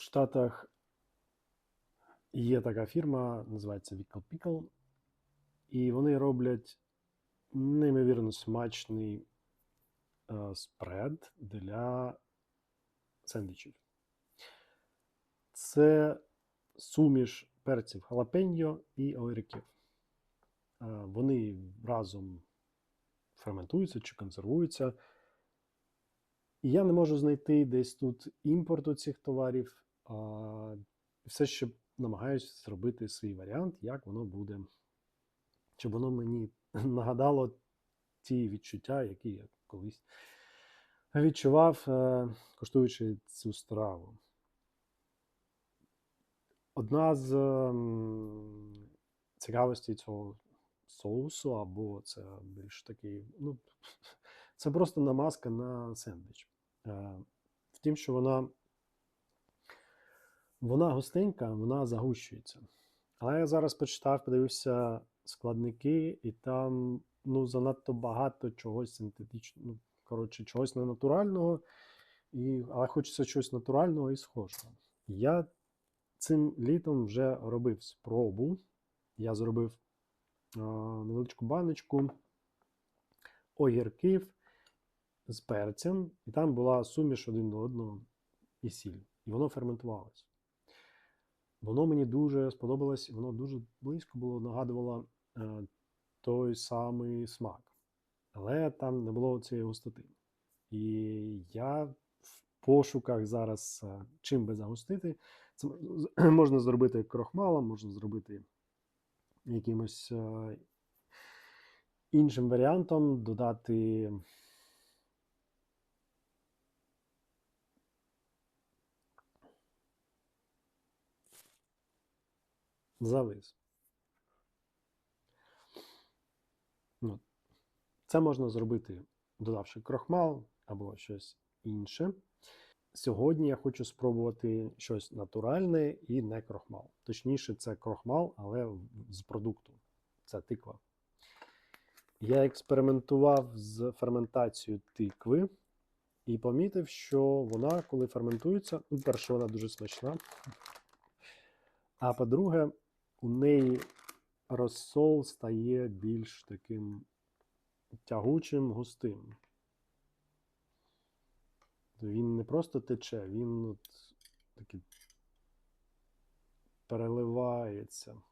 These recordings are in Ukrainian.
в Штатах є така фірма, називається Vickle Pickle, і вони роблять неймовірно смачний е, спред для сендвічів. Це суміш перців халапеньо і огірків. Е, Вони разом ферментуються чи консервуються. І я не можу знайти десь тут імпорту цих товарів. Все ще намагаюся зробити свій варіант, як воно буде, щоб воно мені нагадало ті відчуття, які я колись відчував, е, коштуючи цю страву. Одна з ем, цікавостей цього соусу, або це більш такий, ну, це просто намазка на сендвіч. Е, Втім, що вона, вона густенька, вона загущується. Але я зараз почитав, подивився складники, і там ну, занадто багато чогось синтетичного, ну, коротше, чогось ненатурального, і, але хочеться чогось натурального і схожого. Я цим літом вже робив спробу. Я зробив а, невеличку баночку огірків з перцем, і там була суміш один до одного і сіль. І воно ферментувалось. Воно мені дуже сподобалось, воно дуже близько було, нагадувало е, той самий смак. Але там не було цієї густоти. І я в пошуках зараз, е, чим би загустити. Це можна зробити крохмалом, можна зробити якимось е, іншим варіантом, додати завис. Ну, це можна зробити, додавши крохмал або щось інше. Сьогодні я хочу спробувати щось натуральне і не крохмал. Точніше, це крохмал, але з продукту. Це тиква. Я експериментував з ферментацією тикви і помітив, що вона, коли ферментується, ну, перше, вона дуже смачна. А по-друге, у неї розсол стає більш таким тягучим, густим. Він не просто тече, він от такий переливається.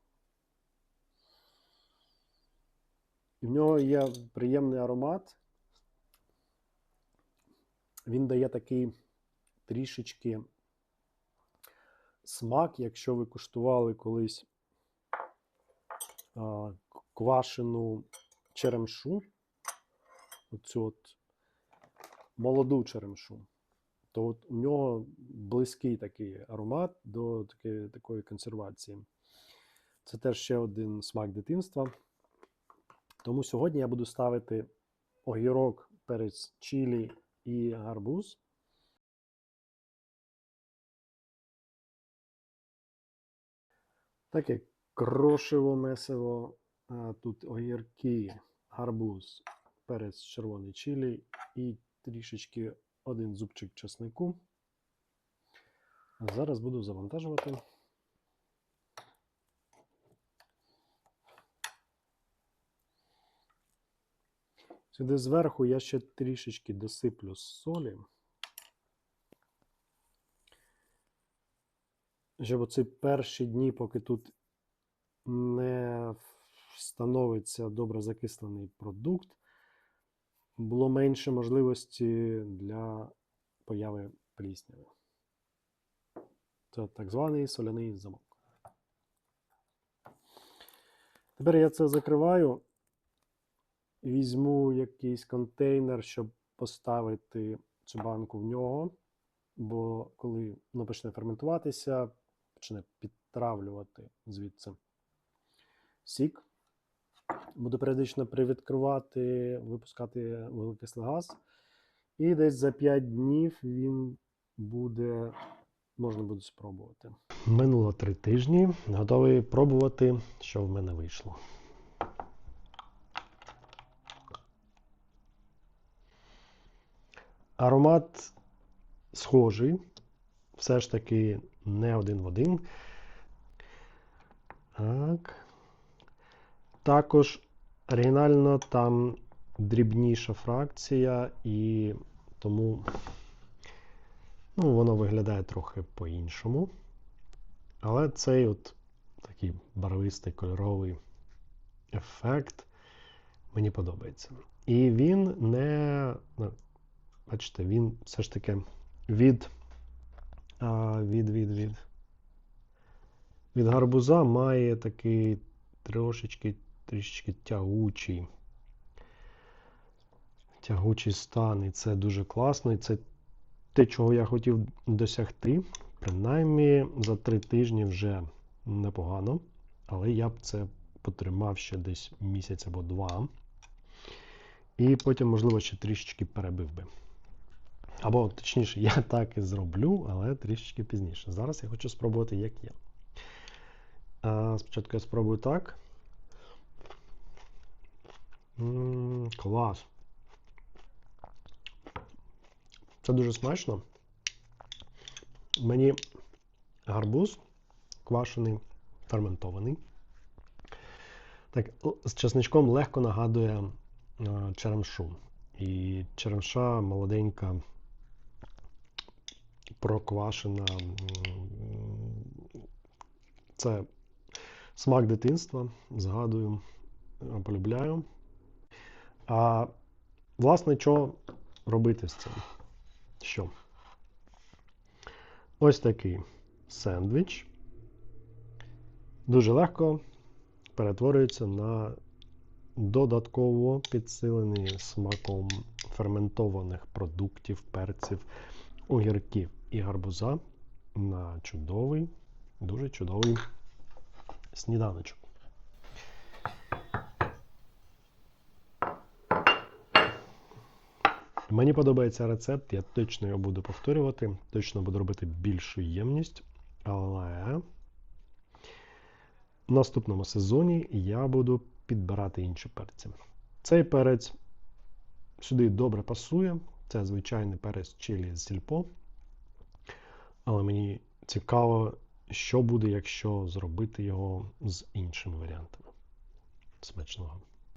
І в нього є приємний аромат. Він дає такий трішечки смак, якщо ви куштували колись квашену черемшу, оцю от молоду черемшу, то от у нього близький такий аромат до таки, такої консервації. Це теж ще один смак дитинства. Тому сьогодні я буду ставити огірок, перець чилі і гарбуз. Таке крошево месиво. А, Тут огірки, гарбуз, перець червоний чилі і трішечки один зубчик чеснику. Зараз буду завантажувати. Сюди зверху я ще трішечки досиплю солі. Щоб оці перші дні, поки тут не становиться добре закислений продукт, було менше можливості для появи плісняви. Це так званий соляний замок. Тепер я це закриваю. Візьму якийсь контейнер, щоб поставити цю банку в нього. Бо коли воно почне ферментуватися, почне підтравлювати звідси сік. Буду періодично привідкривати, випускати вуглекислий газ. І десь за 5 днів він буде, можна буде спробувати. Минуло 3 тижні. Готовий пробувати, що в мене вийшло. Аромат схожий, все ж таки не один в один. Так. Також оригінально там дрібніша фракція, і тому ну, воно виглядає трохи по-іншому. Але цей от такий барвистий кольоровий ефект мені подобається. І він не. ну, Бачите, він все ж таки від. Від, від, від. Від гарбуза має такий трошечки, трішечки тягучий. Тягучий стан, і це дуже класно. І це те, чого я хотів досягти. Принаймні за три тижні вже непогано. Але я б це потримав ще десь місяць або два. І потім, можливо, ще трішечки перебив би. Або, точніше, я так і зроблю, але трішечки пізніше. Зараз я хочу спробувати, як є. Спочатку я спробую так. Клас. Це дуже смачно. Мені гарбуз квашений, ферментований. Так, з чесничком легко нагадує е, черемшу. І черемша молоденька, проквашена. Це смак дитинства, згадую, полюбляю. А власне, що робити з цим? Що? Ось такий сендвіч. Дуже легко перетворюється на додатково підсилений смаком ферментованих продуктів, перців, огірків і гарбуза на чудовий, дуже чудовий сніданочок. Мені подобається рецепт, я точно його буду повторювати, точно буду робити більшу ємність, але в наступному сезоні я буду підбирати інші перці. Цей перець сюди добре пасує. Це звичайний перець чилі з сільпо. Але мені цікаво, що буде, якщо зробити його з іншими варіантами. Смачного.